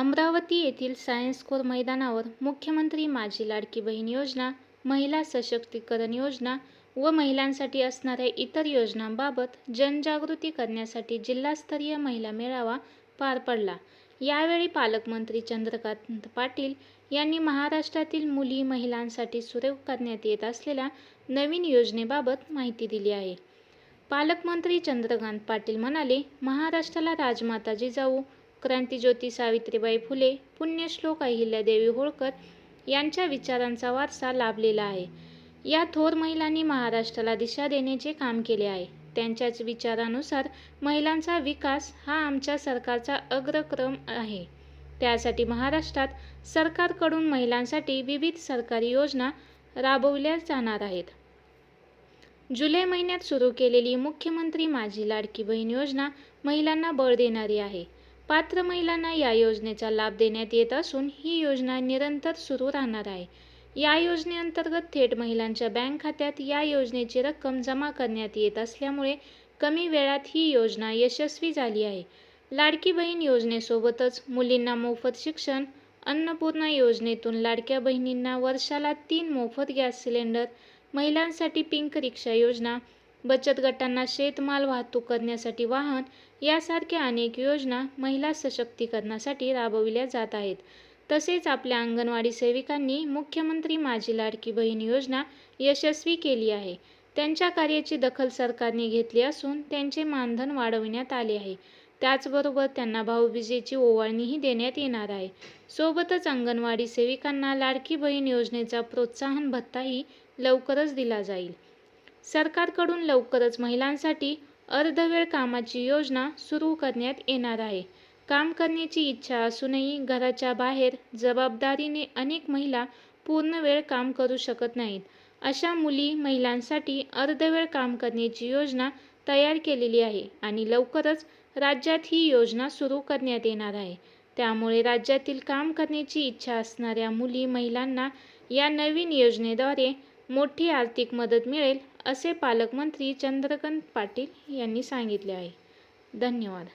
अमरावती येथील science core मैदानावर मुख्यमंत्री माझी लाडकी बहीण योजना महिला सशक्तीकरण योजना व महिलांसाठी असणाऱ्या इतर योजनांबाबत जनजागृती करण्यासाठी जिल्हास्तरीय महिला मेळावा पार पडला. यावेळी पालकमंत्री चंद्रकांत पाटील यांनी महाराष्ट्रातील मुली महिलांसाठी सुरू करण्यात येत असलेल्या नवीन योजनेबाबत माहिती दिली आहे. पालकमंत्री चंद्रकांत पाटील म्हणाले महाराष्ट्राला राजमाता जिजाऊ क्रांतीज्योती सावित्रीबाई फुले पुण्यश्लोक अहिल्यादेवी होळकर यांच्या विचारांचा वारसा लाभलेला आहे. या थोर महिलांनी महाराष्ट्राला दिशा देण्याचे काम केले आहे. त्यांच्याच विचारानुसार महिलांचा विकास हा आमच्या सरकारचा अग्रक्रम आहे. त्यासाठी महाराष्ट्रात सरकारकडून महिलांसाठी विविध सरकारी योजना राबवल्या जाणार आहेत. जुलै महिन्यात सुरू केलेली मुख्यमंत्री माझी लाडकी बहीण योजना महिलांना बळ देणारी आहे. पात्र महिलांना या योजनेचा लाभ देण्यात येत असून ही योजना निरंतर सुरू राहणार आहे. या योजनेअंतर्गत थेट महिलांच्या बँक खात्यात या योजनेची रक्कम जमा करण्यात येत असल्यामुळे कमी वेळात ही योजना यशस्वी झाली आहे. लाडकी बहीण योजनेसोबतच मुलींना मोफत शिक्षण अन्नपूर्णा योजनेतून लाडक्या बहिणींना वर्षाला तीन मोफत गॅस सिलेंडर महिलांसाठी पिंक रिक्षा योजना बचत गटांना शेतमाल वाहतूक करण्यासाठी वाहन यासारख्या अनेक योजना महिला सशक्तीकरणासाठी राबविल्या जात आहेत. तसेच आपल्या अंगणवाडी सेविकांनी मुख्यमंत्री माझी लाडकी बहीण योजना यशस्वी केली आहे. त्यांच्या कार्याची दखल सरकारने घेतली असून त्यांचे मानधन वाढविण्यात आले आहे. त्याचबरोबर त्यांना भाऊबीजेची ओवाळणीही देण्यात येणार आहे. सोबतच अंगणवाडी सेविकांना लाडकी बहीण योजनेचा प्रोत्साहन भत्ताही लवकरच दिला जाईल. सरकारकडून लवकरच महिलांसाठी अर्धवेळ कामाची योजना सुरू करण्यात येणार आहे. काम करण्याची इच्छा असूनही घराच्या बाहेर जबाबदारीने अनेक महिला पूर्ण वेळ काम करू शकत नाहीत. अशा मुली महिलांसाठी अर्धवेळ काम करण्याची योजना तयार केलेली आहे आणि लवकरच राज्यात ही योजना सुरू करण्यात येणार आहे. त्यामुळे राज्यातील काम करण्याची इच्छा असणाऱ्या मुली महिलांना या नवीन योजनेद्वारे मोठी आर्थिक मदत मिळेल असे पालकमंत्री चंद्रकांत पाटील यांनी सांगितले आहे. धन्यवाद.